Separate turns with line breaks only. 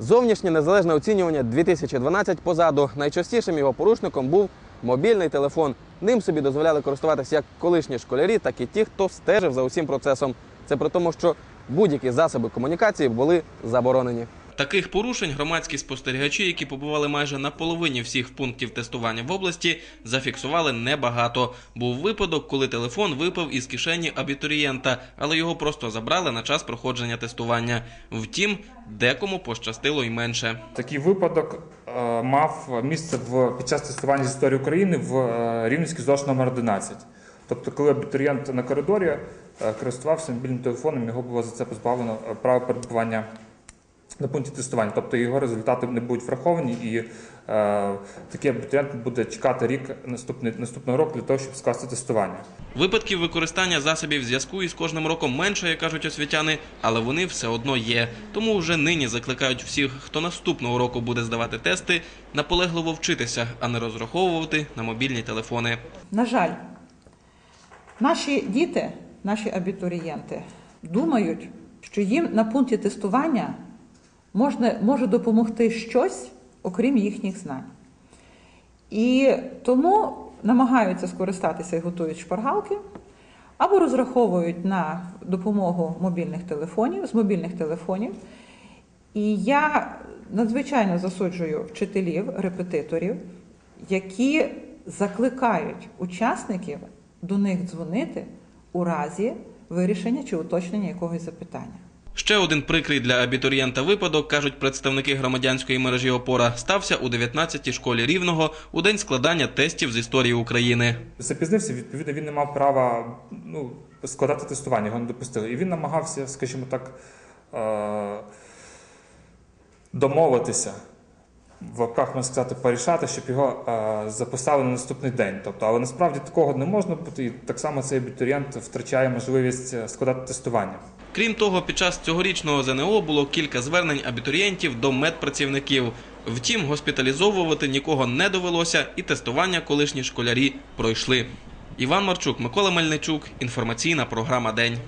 Зовнішнє незалежне оцінювання 2012 позаду. Найчастішим його порушником був мобільний телефон. Ним собі дозволяли користуватися як колишні школярі, так і ті, хто стежив за усім процесом. Це при тому, що будь-які засоби комунікації були заборонені.
Таких порушень громадські спостерігачі, які побували майже на половині всіх пунктів тестування в області, зафіксували небагато. Був випадок, коли телефон випав із кишені абітурієнта, але його просто забрали на час проходження тестування. Втім, декому пощастило й менше.
Такий випадок е, мав місце в, під час тестування з історії України в е, Рівненській ЗОЖ номер 11. Тобто, коли абітурієнт на коридорі е, користувався мобільним телефоном, його було за це позбавлено права перебування на пункті тестування. Тобто його результати не будуть враховані, і е, такий абітурієнт буде чекати рік наступний, наступного року для того, щоб скласти тестування.
Випадків використання засобів зв'язку із кожним роком менше, як кажуть освітяни, але вони все одно є. Тому вже нині закликають всіх, хто наступного року буде здавати тести, наполегливо вчитися, а не розраховувати на мобільні телефони.
На жаль, наші діти, наші абітурієнти думають, що їм на пункті тестування можна, може допомогти щось, окрім їхніх знань. І тому намагаються скористатися і готують шпаргалки, або розраховують на допомогу мобільних телефонів, з мобільних телефонів. І я надзвичайно засуджую вчителів, репетиторів, які закликають учасників до них дзвонити у разі вирішення чи уточнення якогось запитання.
Ще один прикрий для абітурієнта випадок, кажуть представники громадянської мережі ОПОРА, стався у 19-й школі Рівного у день складання тестів з історії України.
Запізнився, відповідно, він не мав права ну, складати тестування, його не допустили. І він намагався, скажімо так, е- домовитися, в лапках можна сказати, порішати, щоб його е- записали на наступний день. Тобто, але насправді такого не можна бути, і так само цей абітурієнт втрачає можливість е, складати тестування.
Крім того, під час цьогорічного ЗНО було кілька звернень абітурієнтів до медпрацівників. Втім, госпіталізовувати нікого не довелося, і тестування колишні школярі пройшли. Іван Марчук, Микола Мельничук. Інформаційна програма День.